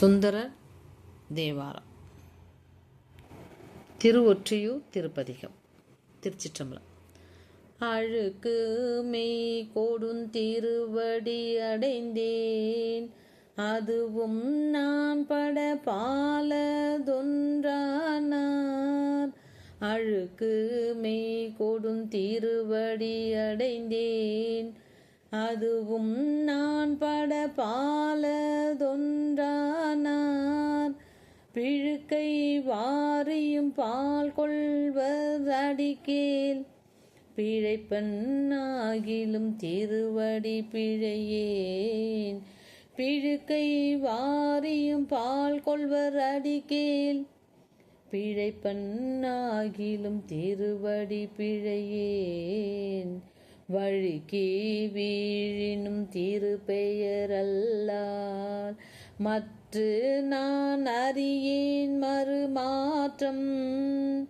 சுந்தரர் தேவாரம். திருவொற்றியூர் திருப்பதிகம் திருச்சிற்றம்பலம். அழுக்கு மெய் கொடுந்திருவடி அடைந்தேன். அதுவும் நான் பட பாலதொன்றானார். அழுக்கு மெய் கொடுந்திருவடி அடைந்தேன். அதுவும் நான் பட பாலதொன் பிழுக்கை வாரியும் பால் கொள்வதடிக்கேல். பிழைப்பன் ஆகிலும் திருவடி பிழையேன். பிழுக்கை வாரியும் பால் கொள்வர் அடிக்கேல் பிழைப்பன்னாகிலும் திருவடி பிழையேன். வழுக்கி வீழினும் திருப்பெயரல்லால் மற்று நான் அறியேன் மறுமாற்றம்.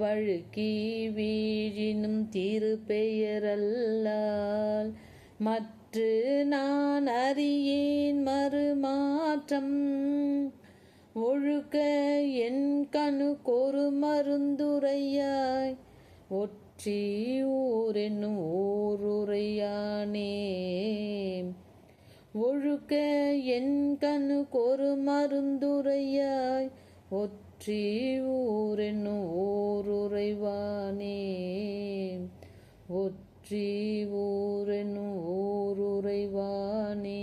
வழுக்கி வீழினும் திருப்பெயரல்லால். மற்று நான் அறியேன் மறுமாற்றம். ஒழுக்க என் கணுக்கொரு மருந்துரையாய். ஒற்றி ஊரென்னும் ஊருரையானே ஒழுக்க என் கணுக்கொரு மருந்துரையாய் ஒற்றி ஊரென்னும் ஓருரைவானே ஒற்றி ஊரென்னும் ஓருரைவானே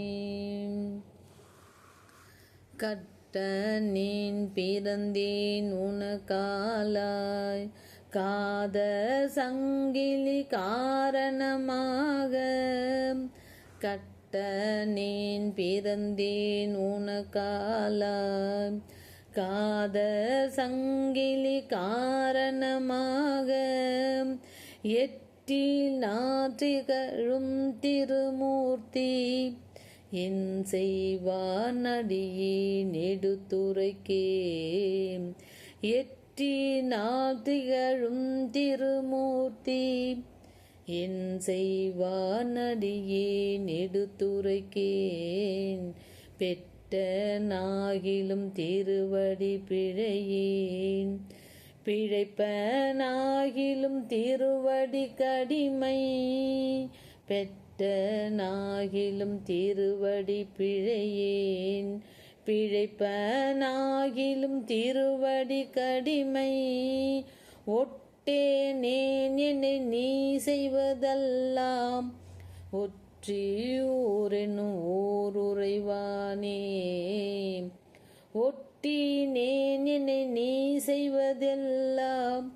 கட்ட நீன் பிறந்தேன் உனக்காலாய் காத சங்கிலி காரணமாக கட்ட பட்டனேன் பிறந்தேன் உனக்காலாய். காத சங்கிலி காரணமாக எட்டில் நாற்றிகழும் திருமூர்த்தி. என் செய்வான் செய்வானடியே நெடுத்துரைக்கே எட்டி நாற்றிகழும் திருமூர்த்தி. என் செய்வானடியே நெடுத்துரைக்கேன். பெற்ற நாகிலும் திருவடி பிழையேன். பிழைப்பனாகிலும் திருவடி கடிமை. பெற்ற நாகிலும் திருவடி பிழையேன். பிழைப்பனாகிலும் திருவடி கடிமை. ஒட்டு ஒட்டேனேன் என்னை நீ செய்வதெல்லாம் ஒற்றியூரெனும் ஓருரைவானே. ஒட்டினேன் என்னை நீ செய்வதெல்லாம்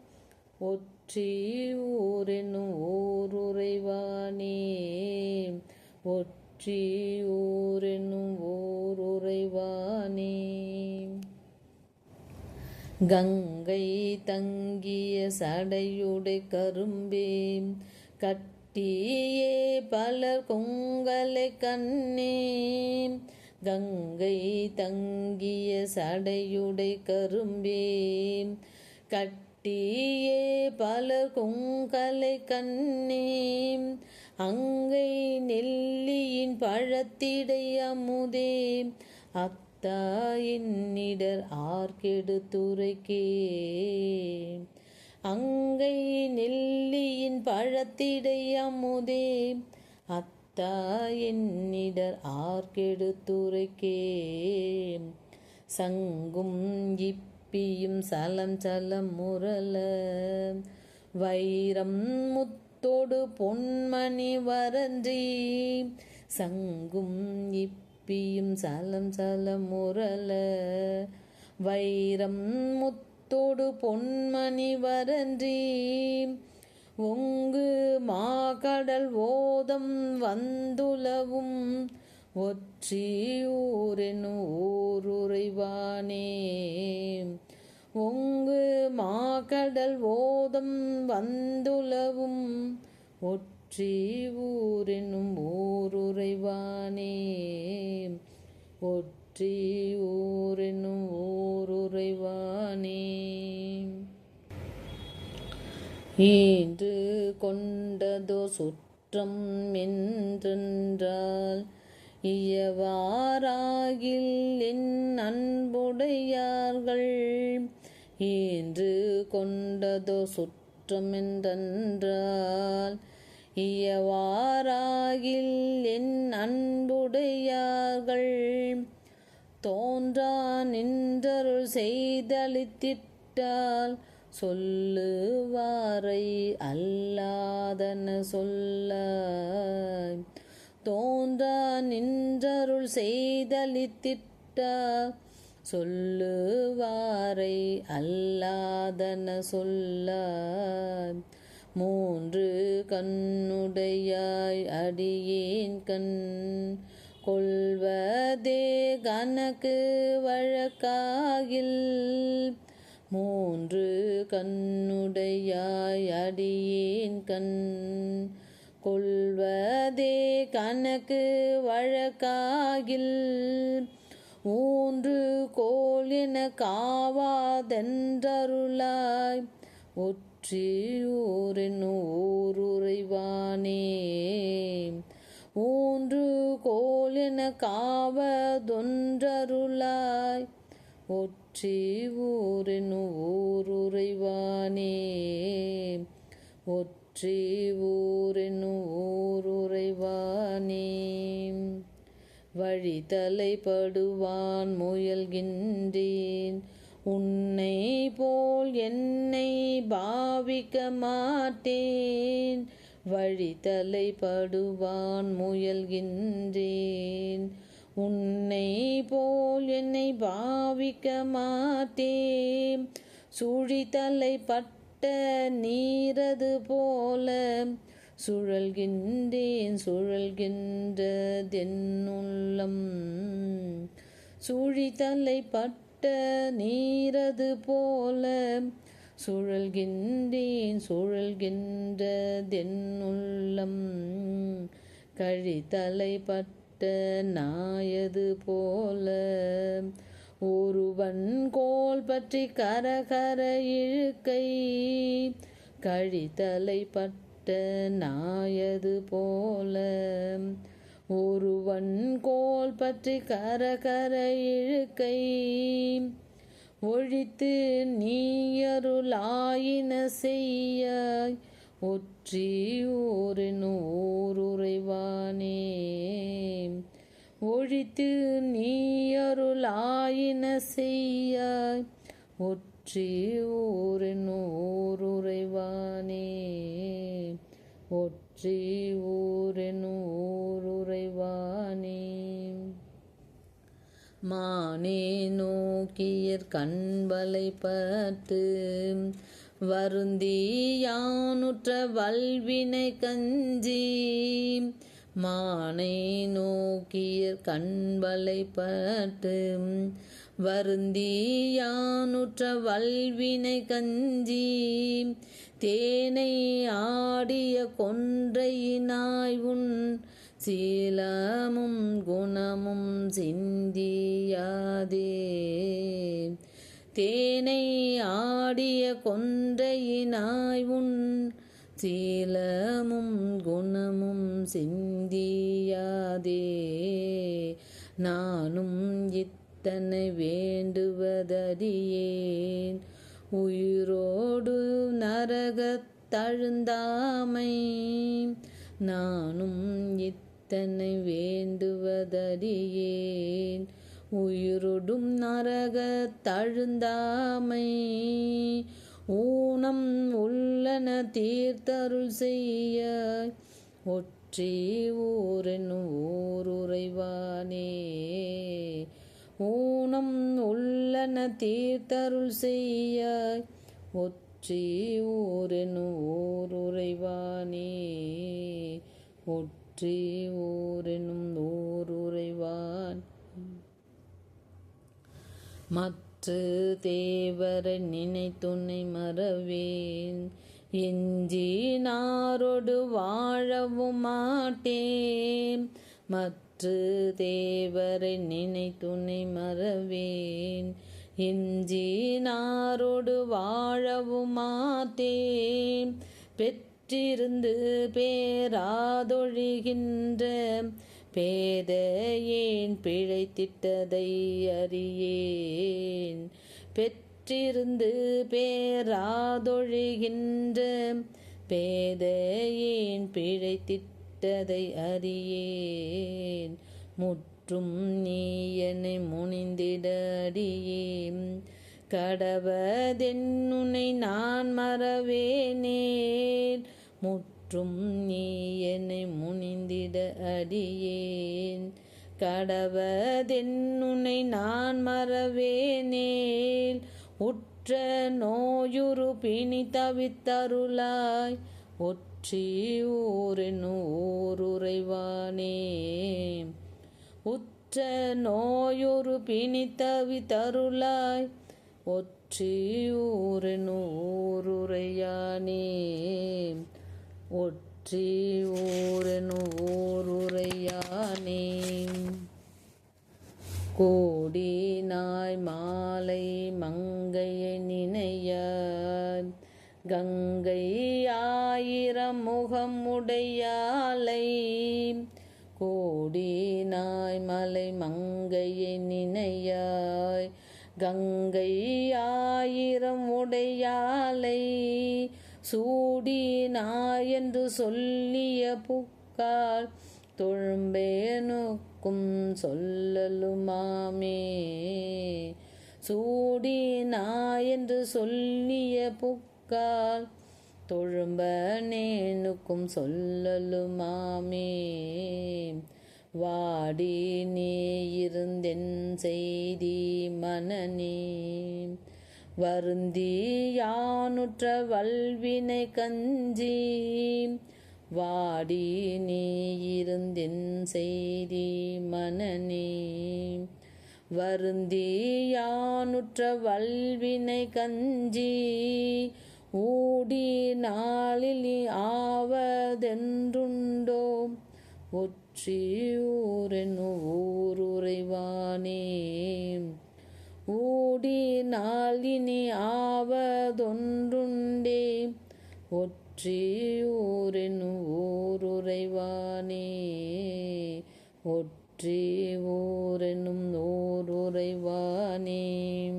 ஒற்றி ஊரெனும் ஓருரைவானே. ஒற்றி ஊரெனும் ஓருரைவானே. கங்கை தங்கிய சடையுடை கரும்பே கட்டியே பலர் கொங்கலை கண்ணே கங்கை தங்கிய சடையுடை கரும்பே கட்டியே பலர் கொங்கலை கண்ணே அங்கை நெல்லியின் பழத்திடை அமுதே அக் தாயின்னிடர் ஆர்கெடுத்துரைக்கே அங்கை நெல்லியின் பழத்திடை அமுதே அத்தா என்னிடர் ஆர்கெடுத்துரைக்கே சங்கும் இப்பியும் சலம் சலம் முரல வைரம் முத்தோடு பொன்மணி வரன்றி. சங்கும் இப்பியும் சலம் சலம் முரல வைரம் முத்தோடு பொன்மணி வரன்றி ஒங்கு மாகடல் ஓதம் வந்துலவும் ஒற்றி ஊரெனும் ஊருறைவானே ஒங்கு மாகடல் ஓதம் வந்துலவும் ஒற்றி ஊரெனும் ஊருரைவானே ஒற்றி ஊரெனும் ஊருரைவானே ஈன்று கொண்டதோ சுற்றம் என்றென்றால் இயவாராகில் என் அன்புடையார்கள் ஈன்று கொண்டதோ சுற்றம் என்றென்றால் இயவாராகில் என் அன்புடையார்கள். தோன்றா நின்றருள் செய்தளித்திட்டால் சொல்லுவாரை அல்லாதன சொல்ல. தோன்றா நின்றருள் செய்தளித்திட்டால் சொல்லுவாரை அல்லாதன சொல்ல. மூன்று கண்ணுடையாய் அடியேன் கண். கொள்வதே கணக்கு வழக்காகில். மூன்று கண்ணுடையாய் அடியேன் கண். கொள்வதே கணக்கு வழக்காகில். ஊன்று கோல் என காவாதென்றருளாய். ஒற்றியூரின் ஊருறைவானே ஊன்று கோல் என காவதொன்றருளாய். ஒற்றி ஊரின் ஊருறைவானே ஒற்றி ஊரின் ஊருறைவானே வழித்தலைப்படுவான் முயல்கின்றேன். உன்னை போல் என்னை பாவிக்க மாட்டேன். வழித்தலைப்படுவான் முயல்கின்றேன். உன்னை போல் என்னை பாவிக்க மாட்டேன். சுழித்தலைப்பட்ட நீரது போல சுழல்கின்றேன் சுழல்கின்றதென்னுள்ளம். சுழித்தலைப்பட்ட நீரது போல சுழல்கின்றேன் சுழல்கின்றதென்னுள்ளம் கழித்தலைப்பட்ட நாயது போல ஒருவன் கோல் பற்றி கரகர இழுக்கை. கழித்தலை பட்ட நாயது போல ஒருவன் கோல் பற்றி கரகர இழுக்கை. ஒழித்து நீயருளாயின செய்யாய். ஒற்றி ஊரின் ஊருறைவானே. ஒழித்து நீயருளாயின செய்யாய். ஒற்றி ஊரின் ஊருறைவானே கண்வலை பார்த்து வருந்தி யானுற்ற வல்வினை கஞ்சி. மானை நோக்கிய கண்வலை பார்த்து வருந்தி யானுற்ற வல்வினை கஞ்சி. தேனை ஆடிய கொன்றையினாய் உன் சீலமும் குணமும் சிந்தியாதே தேனை ஆடிய கொன்றையினாய் உன் சீலமும் குணமும் சிந்தியாதே நானும் இத்தனை வேண்டுவதறியேன் உயிரோடு நரகத் தழுந்தாமை நானும் இத்தனை வேண்டுவதறியேன். உயிருடும் நரக தழுந்தாமை ஊனம் உள்ளன தீர்த்தருள் செய்ய. ஒற்றி ஊரென் ஊருறைவானே. ஊனம் உள்ளன தீர்த்தருள் செய்ய. ஒற்றி ஊரென் ஊருறைவானே. ஒற்றி ஊரெனும் ஊருறைவான் மற்ற தேவரை நினைத்துன்னை மறவேன். எஞ்சி நாரோடு வாழவும் மாட்டேன். மற்ற தேவரை நினைத்துன்னை மறவேன். எஞ்சி நாரோடு வாழவும் மாட்டேன். பெற்றிருந்து பேராதொழிகின்ற ஏன் பிழைத்திட்டதை அறியேன். பெற்றிருந்து பேராதொழிகின்ற ஏன் பிழைத்திட்டதை அறியேன். முற்றும் நீ என்னை முனிந்திடடியேன் கடவதென்னுனை நான் மறவேனேன். முற்றும் நீ என்னை முனிந்திட அடியேன். கடவதென்னுனை நான் மறவேனேல். உற்ற நோயுரு பிணி தவித்தருளாய். ஒற்றி ஊரென் ஊருறைவானே. உற்ற நோயுரு பிணி தவித்தருளாய். ஒற்றி ஊரென்னு ஊருரையானே ஒற்றி ஓரெனு ஓர் உரையானே கோடி நாய் மாலை மங்கையை நினையாய் கங்கை ஆயிரம் முகம் உடையாலை கோடி நாய் மலை மங்கையை நினையாய் கங்கை ஆயிரம் உடையாலை. சூடி என்று சொல்லிய புக்கால் தொழும்பேனுக்கும் சொல்லலுமாமே. சூடி என்று சொல்லிய புக்கால் தொழும்பனேனுக்கும் சொல்லலுமாமே. வாடி நீ இருந்தென் செய்தி மனநீ வருந்தி யானுற்ற வல்வினை கஞ்சி. வாடி நீ இருந்தின் செய்தி மனநீ. வருந்தி யானுற்ற வல்வினை கஞ்சி. ஊடி நாளில் ஆவதென்றுண்டோ. ஒற்றி ஊரென் நாளினி ஆவதொன்றுண்டே. ஒற்றியூரின் ஊருரைவானே. ஒற்றி ஊரெனும் ஊருரைவானே.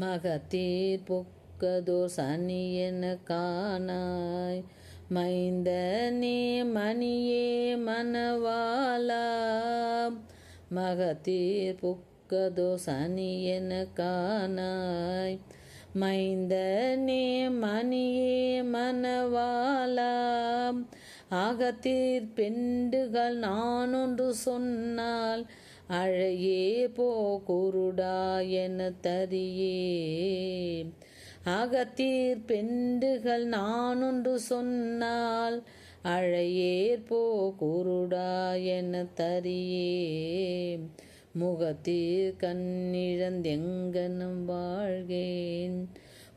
மகத்தீர் பொக்கதோ சனி என காணாய். மைந்தனே மணியே மணவாளா. மகத்தீர் புக்கதோ சனி என காணாய் மைந்தனே மணியே மணவாளா ஆகத்தீர் பெண்டுகள் நான் ஒன்று சொன்னால் அழையே போ குருடா என தரியே அகத்தீர் பெண்டுகள் நான் ஒன்று சொன்னால் அழையேர் போ குருடா என தரியே முகத்தீர் கண்ணிழந்தெங்கனும் வாழ்கேன்.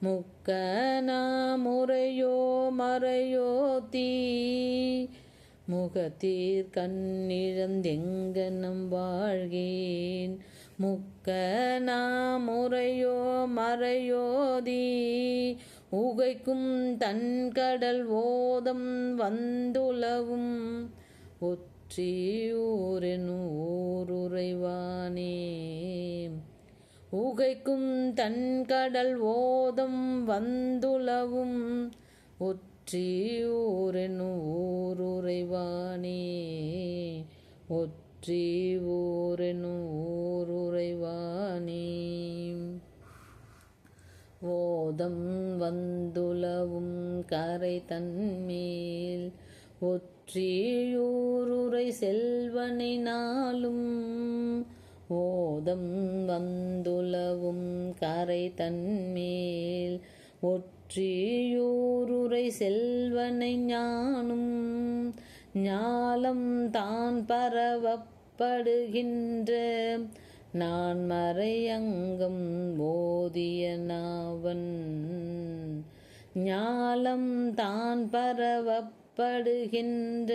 முக்கனா முறையோ மறையோ தீ. முகத்தீர் கண்ணிழந்தெங்கனும் வாழ்கேன். முக்கனா முறையோ மறையோதி உகைக்கும் தன் கடல் ஓதம் வந்துலவும். ஒற்றியூரென் ஊருறைவானே உகைக்கும் தன் கடல் ஓதம் வந்துலவும் ஒற்றியூரென் ஊருரைவானே ஒற்றி ஊருரைவானே ஓதம் வந்துலவும் கரை தன்மேல் ஒற்றியூருரை செல்வனை நாளும் ஓதம் வந்துலவும் கரை தன்மேல். ஒற்றியூருரை செல்வனை ஞானும் ஞாலம் தான் பரவப்படுகின்ற. நான் மறையங்கம் போதிய நாவன் ஞாலம் தான் படுகின்ற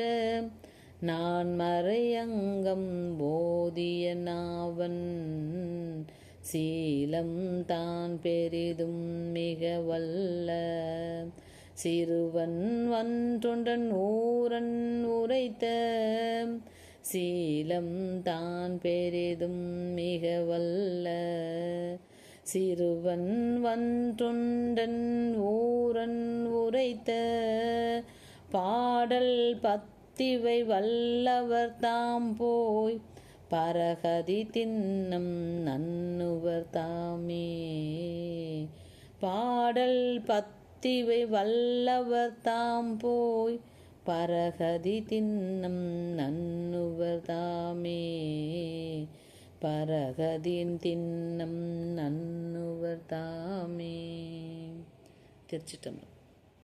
நான் மறையங்கம் போதிய நாவன். சீலம் தான் பெரிதும் மிக வல்ல சிறுவன் வன்றொன்றன் ஊரன் உரைத்த. சீலம் தான் பெரிதும் மிக வல்ல சிறுவன் வன்றொண்டன் ஊரன் உரைத்த. பாடல் பத்திவை வல்லவர் தாம் போய் பரகதி தின்னும் நன்னுவர் தாமே. பாடல் பத்திவை வல்லவர் தாம் போய் பரகதி தின்னம் நன்னுவர் தாமே. பரகதின் தின்னம் நன்னுவர் தாமே. திருச்சிட்டம்பலம்